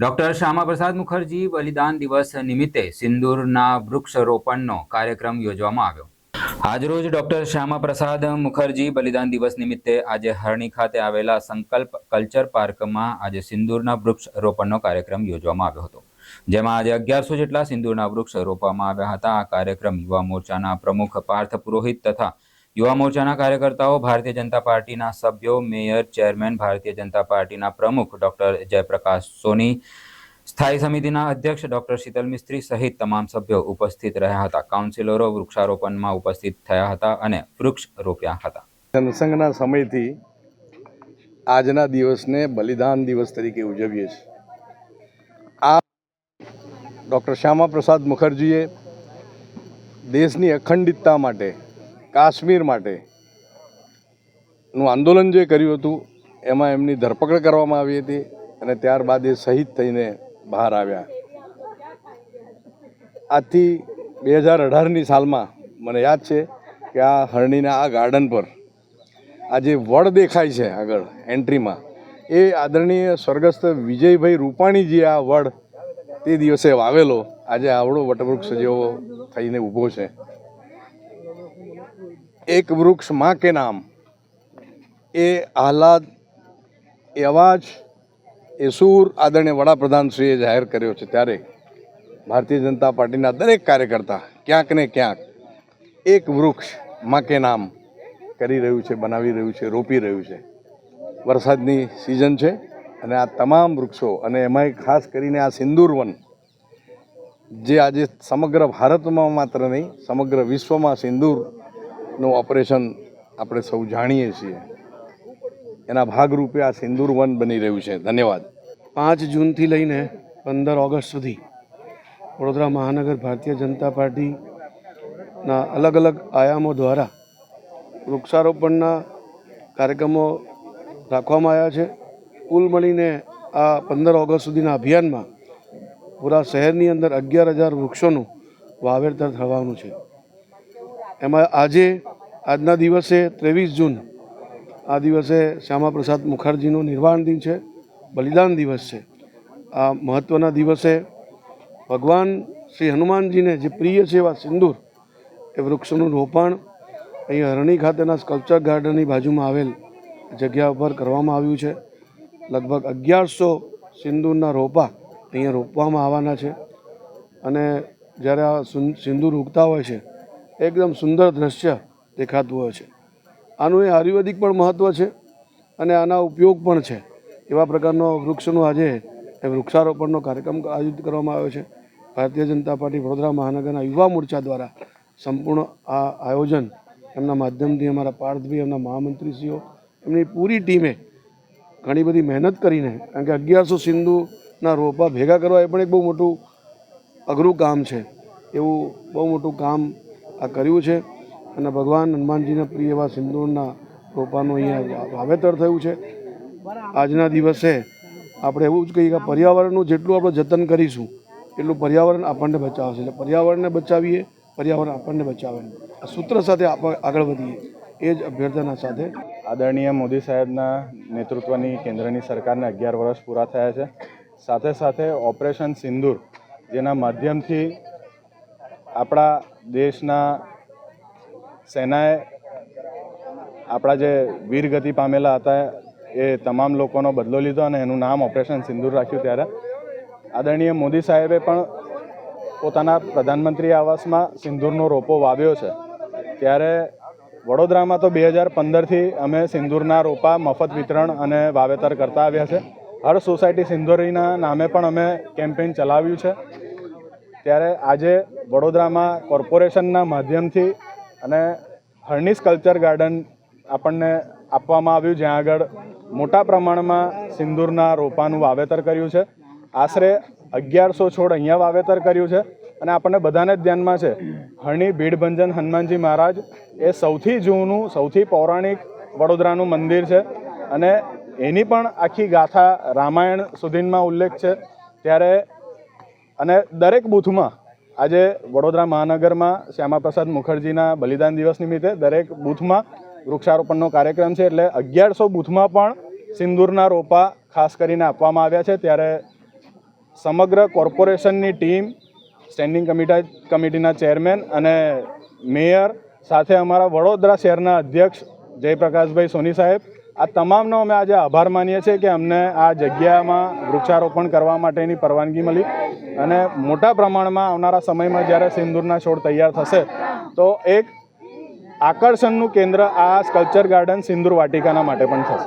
Doctor Shyamaprasad Mukherjee બલિદાન દિવસ નિમિત્તે સિંદૂરના વૃક્ષારોપણનો કાર્યક્રમ યોજવામાં આવ્યો. આજરોજ ડોક્ટર શ્યામાપ્રસાદ મુખર્જી બલિદાન દિવસ નિમિત્તે આજે હરણી ખાતે આવેલા સંકલ્પ કલ્ચર પાર્કમાં આજે સિંદૂરના વૃક્ષરોપણનો કાર્યક્રમ યોજવામાં આવ્યો હતો. જેમાં આજે અગિયારસો જેટલા સિંદૂરના વૃક્ષ રોપવામાં આવ્યા હતા. આ કાર્યક્રમ યુવા મોરચાના પ્રમુખ પાર્થ પુરોહિત તથા યુવા મોરચાના કાર્યકર્તાઓ, ભારતીય જનતા પાર્ટીના સભ્યો, મેયર, ચેરમેન, ભારતીય જનતા પાર્ટીના પ્રમુખ ડોક્ટર જયપ્રકાશ સોની, સ્થાયી સમિતિના અધ્યક્ષ ડોક્ટર શીતલ મિસ્ત્રી સહિત તમામ સભ્યો ઉપસ્થિત રહ્યા હતા. કાઉન્સિલરો વૃક્ષારોપણમાં ઉપસ્થિત થયા હતા અને વૃક્ષ રોપ્યા હતા. જનસંઘના સમયથી આજના દિવસને બલિદાન દિવસ તરીકે ઉજવીએ છીએ. આ ડૉક્ટર શ્યામા પ્રસાદ મુખર્જીએ દેશની અખંડિતતા માટે કાશ્મીર માટે નું આંદોલન જે કર્યું હતું, એમાં એમની ધરપકડ કરવામાં આવી હતી અને ત્યારબાદ એ શહીદ થઈને બહાર આવ્યા. આજથી બે હજાર અઢારની સાલમાં મને યાદ છે કે આ હરણીના આ ગાર્ડન પર આ જે વડ દેખાય છે આગળ એન્ટ્રીમાં, એ આદરણીય સ્વર્ગસ્થ વિજયભાઈ રૂપાણીજી આ વડ તે દિવસે વાવેલો. આજે આવડો વટવૃક્ષ જેવો થઈને ઊભો છે. એક વૃક્ષમાં કે નામ, એ આહલાદ, એ અવાજ, એ સૂર આદરણીય વડાપ્રધાનશ્રીએ જાહેર કર્યો છે ત્યારે ભારતીય જનતા પાર્ટીના દરેક કાર્યકર્તા ક્યાંક ને ક્યાંક એક વૃક્ષમાં કે નામ કરી રહ્યું છે, બનાવી રહ્યું છે, રોપી રહ્યું છે. વરસાદની સિઝન છે અને આ તમામ વૃક્ષો અને એમાંય ખાસ કરીને આ સિંદૂરવન જે આજે સમગ્ર ભારતમાં માત્ર નહીં, સમગ્ર વિશ્વમાં સિંદૂરનું ઓપરેશન આપણે સૌ જાણીએ છીએ. એના ભાગરૂપે આ સિંદૂર વન બની રહ્યું છે. ધન્યવાદ. પાંચ જૂનથી લઈને પંદર ઓગસ્ટ સુધી વડોદરા મહાનગર ભારતીય જનતા પાર્ટીના અલગ અલગ આયામો દ્વારા વૃક્ષારોપણના કાર્યક્રમો રાખવામાં આવ્યા છે. કુલ મળીને આ પંદર ઓગસ્ટ સુધીના અભિયાનમાં પૂરા શહેરની અંદર અગિયાર હજાર વૃક્ષોનું વાવેતર થવાનું છે. એમાં આજે, આજના દિવસે ત્રેવીસ જૂન, આ દિવસે શ્યામાપ્રસાદ મુખર્જીનો નિર્વાણ દિન છે, બલિદાન દિવસ છે. આ મહત્ત્વના દિવસે ભગવાન શ્રી હનુમાનજીને જે પ્રિય છે એવા સિંદૂર, એ વૃક્ષોનું રોપણ અહીં હરણી ખાતેના સ્કલ્પચર ગાર્ડનની બાજુમાં આવેલ જગ્યા ઉપર કરવામાં આવ્યું છે. લગભગ અગિયારસો સિંદૂરના રોપા અહીંયા રોપવામાં આવવાના છે. અને જ્યારે આ સિંદૂર ઉગતા હોય છે એકદમ સુંદર દ્રશ્ય દેખાતું હોય છે. આનું એ આયુર્વેદિક પણ મહત્ત્વ છે અને આના ઉપયોગ પણ છે. એવા પ્રકારનો વૃક્ષનું આજે એ વૃક્ષારોપણનો કાર્યક્રમ આયોજિત કરવામાં આવ્યો છે. ભારતીય જનતા પાર્ટી વડોદરા મહાનગરના યુવા મોરચા દ્વારા સંપૂર્ણ આ આયોજન એમના માધ્યમથી અમારા પાર્થભાઈ એમના મહામંત્રીશ્રીઓ, એમની પૂરી ટીમે ઘણી બધી મહેનત કરીને, કારણ કે અગિયારસો સિંધુના રોપા ભેગા કરવા એ પણ એક બહુ મોટું અઘરું કામ છે. એવું બહુ મોટું કામ આ કર્યું છે અને ભગવાન હનુમાનજીના પ્રિય એવા સિંદૂરના રોપાનું અહીંયા વાવેતર થયું છે. આજના દિવસે આપણે એવું જ કહીએ કે પર્યાવરણનું જેટલું આપણે જતન કરીશું, એટલું પર્યાવરણ આપણને બચાવશે. એટલે પર્યાવરણને બચાવીએ, પર્યાવરણ આપણને બચાવે. આ સૂત્ર સાથે આગળ વધીએ. એ જ અભ્યર્થના સાથે આદરણીય મોદી સાહેબના નેતૃત્વની કેન્દ્રની સરકારને અગિયાર વર્ષ પૂરા થયા છે. સાથે સાથે ઓપરેશન સિંદૂર જેના માધ્યમથી આપણા દેશના સેનાએ આપણા જે વીરગતિ પામેલા હતા એ તમામ લોકોનો બદલો લીધો અને એનું નામ ઓપરેશન સિંદૂર રાખ્યું ત્યારે. આદરણીય મોદી સાહેબે પણ પોતાના પ્રધાનમંત્રી આવાસમાં સિંદૂરનો રોપો વાવ્યો છે. ત્યારે વડોદરામાં તો બે હજાર પંદરથી અમે સિંદૂરના રોપા, મફત વિતરણ અને વાવેતર કરતા આવ્યા છે. હર સોસાયટી સિંદૂરીના નામે પણ અમે કેમ્પેઇન ચલાવ્યું છે. ત્યારે આજે વડોદરામાં કોર્પોરેશનના માધ્યમથી અને હર્નિસ કલ્ચર ગાર્ડન આપણને આપવામાં આવ્યું, જ્યાં આગળ મોટા પ્રમાણમાં સિંદૂરના રોપાનું વાવેતર કર્યું છે. આશરે અગિયારસો છોડ અહીંયા વાવેતર કર્યું છે અને આપણને બધાને જ ધ્યાનમાં છે, હરણી ભીડભંજન હનુમાનજી મહારાજ એ સૌથી જૂનું, સૌથી પૌરાણિક વડોદરાનું મંદિર છે અને એની પણ આખી ગાથા રામાયણ સુધીમાં ઉલ્લેખ છે. ત્યારે અને દરેક બૂથમાં આજે વડોદરા મહાનગરમાં શ્યામાપ્રસાદ મુખર્જીના બલિદાન દિવસ નિમિત્તે દરેક બૂથમાં વૃક્ષારોપણનો કાર્યક્રમ છે એટલે અગિયારસો બૂથમાં પણ સિંદૂરના રોપા ખાસ કરીને આપવામાં આવ્યા છે. ત્યારે સમગ્ર કોર્પોરેશનની ટીમ, સ્ટેન્ડિંગ કમિટી, કમિટીના ચેરમેન અને મેયર સાથે અમારા વડોદરા શહેરના અધ્યક્ષ જયપ્રકાશભાઈ સોની સાહેબ, આ તમામનો અમે આજે આભાર માનીએ છીએ કે અમને આ જગ્યામાં વૃક્ષારોપણ કરવા માટેની પરવાનગી મળી. અને મોટા પ્રમાણમાં આવનારા સમયમાં જ્યારે સિંદૂરના છોડ તૈયાર થશે, તો એક આકર્ષણનું કેન્દ્ર આ સ્કલ્પચર ગાર્ડન સિંદૂર વાટિકાના માટે પણ થશે.